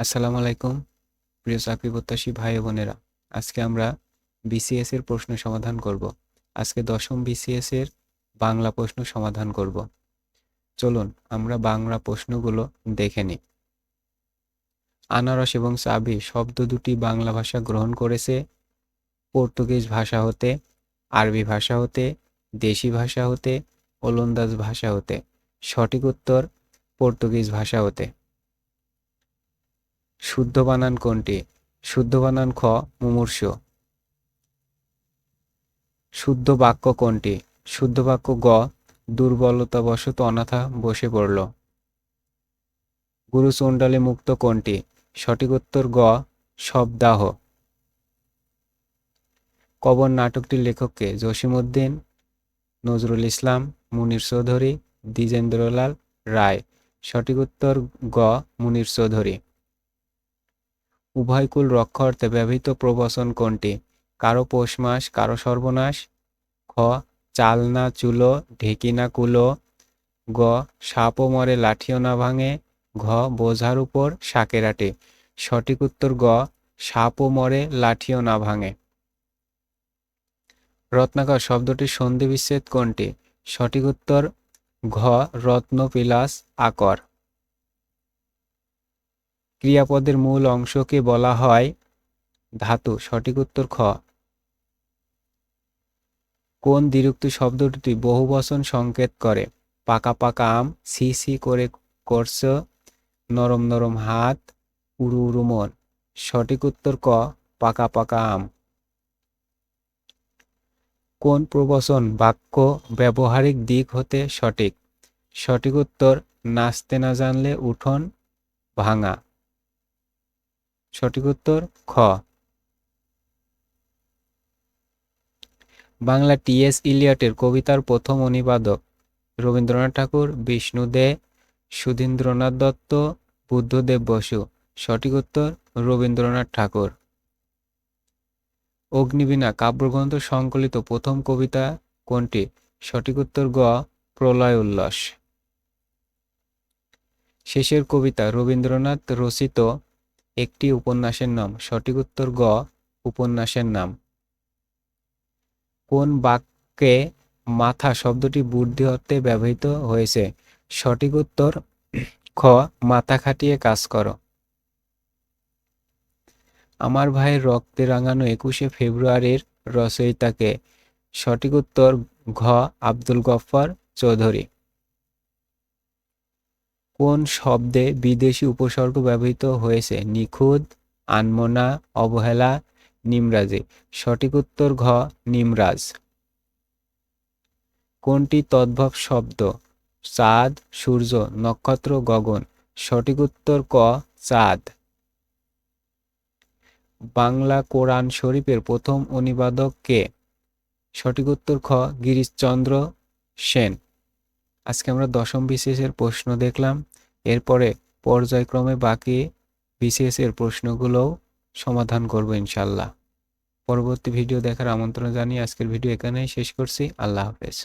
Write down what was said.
আসসালামু আলাইকুম, প্রিয় চাকরি প্রত্যাশী ভাই বোনেরা। আজকে আমরা বিসিএস এর প্রশ্ন সমাধান করব। আজকে দশম বিসিএস এর বাংলা প্রশ্ন সমাধান করব। চলুন, আমরা বাংলা প্রশ্নগুলো দেখে নিই। আনারস এবং চাবি শব্দ দুটি বাংলা ভাষা গ্রহণ করেছে। পর্তুগিজ ভাষা হতে, আরবি ভাষা হতে, দেশি ভাষা হতে, ওলন্দাজ ভাষা হতে। সঠিক উত্তর পর্তুগিজ ভাষা হতে। শুদ্ধ বানান কোনটি? শুদ্ধ বানান খ, মুমূর্ষ। শুদ্ধ বাক্য কোনটি? শুদ্ধ বাক্য গ দুর্বলতা দুর্বলতাবশত অনাথা বসে পড়ল। গুরু চণ্ডালে মুক্ত কোনটি? সঠিক উত্তর গ, শবদাহ। কবর নাটকটির লেখককে জসিমউদ্দিন, নজরুল ইসলাম, মুনির চৌধুরী, দ্বিজেন্দ্রলাল রায়। সঠিক উত্তর গ, মুনির চৌধুরী। উভয়কুল রক্ষা অর্থে ব্যবহৃত প্রবচন কোনটি? কারও পৌষ মাস কারও সর্বনাশ? খ চাল না চুলো ঢেকি না কুলো। গ, সাপও মরে, লাঠিও না ভাঙে। ঘ, বোঝার উপর শাকের আটে। সঠিক উত্তর গ, সাপও মরে, লাঠিও না ভাঙে। রত্নাকর শব্দটির সন্ধি বিচ্ছেদ কোনটি? সঠিক উত্তর, ঘ রত্ন পিলাস আকর। ক্রিয়াপদের মূল অংশকে বলা হয় ধাতু। সঠিক উত্তর খ। কোন দ্বিরুক্তি শব্দটি বহুবচন সংকেত করে? পাকা পাকা আম সি সি করে করছ, নরম নরম হাত, উড়ু উড়ু মন। সঠিক উত্তর ক, পাকা পাকা আম। কোন প্রবচন বাক্য ব্যবহারিক দিক হতে সঠিক? সঠিক উত্তর, নাচতে না জানলে উঠোন ভাঙা। সঠিক উত্তর খ। বাংলা টিএস ইলিয়টের কবিতার প্রথম অনুবাদক রবীন্দ্রনাথ ঠাকুর, বিষ্ণু দে, সুধীন্দ্রনাথ দত্ত, বুদ্ধদেব বসু। সঠিক উত্তর রবীন্দ্রনাথ ঠাকুর। অগ্নিবীণা কাব্যগ্রন্থ সংকলিত প্রথম কবিতা কোনটি? সঠিক উত্তর গ, প্রলয় উল্লাস। শেষের কবিতা রবীন্দ্রনাথ রচিত একটি উপন্যাসের নাম, সঠিক উত্তর গ, উপন্যাসের নাম। কোন বাক্যে মাথা শব্দটি বুদ্ধি অর্থে ব্যবহৃত হয়েছে? সঠিক উত্তর খ, মাথা খাটিয়ে কাজ করো। আমার ভাইয়ের রক্তে রাঙানো একুশে ফেব্রুয়ারির রচয়িতাকে সঠিক উত্তর ঘ, আব্দুল গফ্ফর চৌধুরী। কোন শব্দে বিদেশি উপসর্গ ব্যবহৃত হয়েছে? নিখুঁত, আনমনা, অবহেলা, নিমরাজে। সঠিক উত্তর ঘ, নিমরাজ। কোনটি তদ্ভব শব্দ? চাঁদ, সূর্য, নক্ষত্র, গগন। সঠিক উত্তর ক, চাঁদ। বাংলা কোরআন শরীফের প্রথম অনুবাদক কে? সঠিক উত্তর খ, গিরিশচন্দ্র সেন। আজকে আমরা দশম বিশেষের প্রশ্ন দেখলাম। এরপরে পর্যায়ক্রমে বাকি বিসিএস এর প্রশ্নগুলোও সমাধান করব ইনশাল্লাহ। পরবর্তী ভিডিও দেখার আমন্ত্রণ জানিয়ে আজকের ভিডিও এখানেই শেষ করছি। আল্লাহ হাফেজ।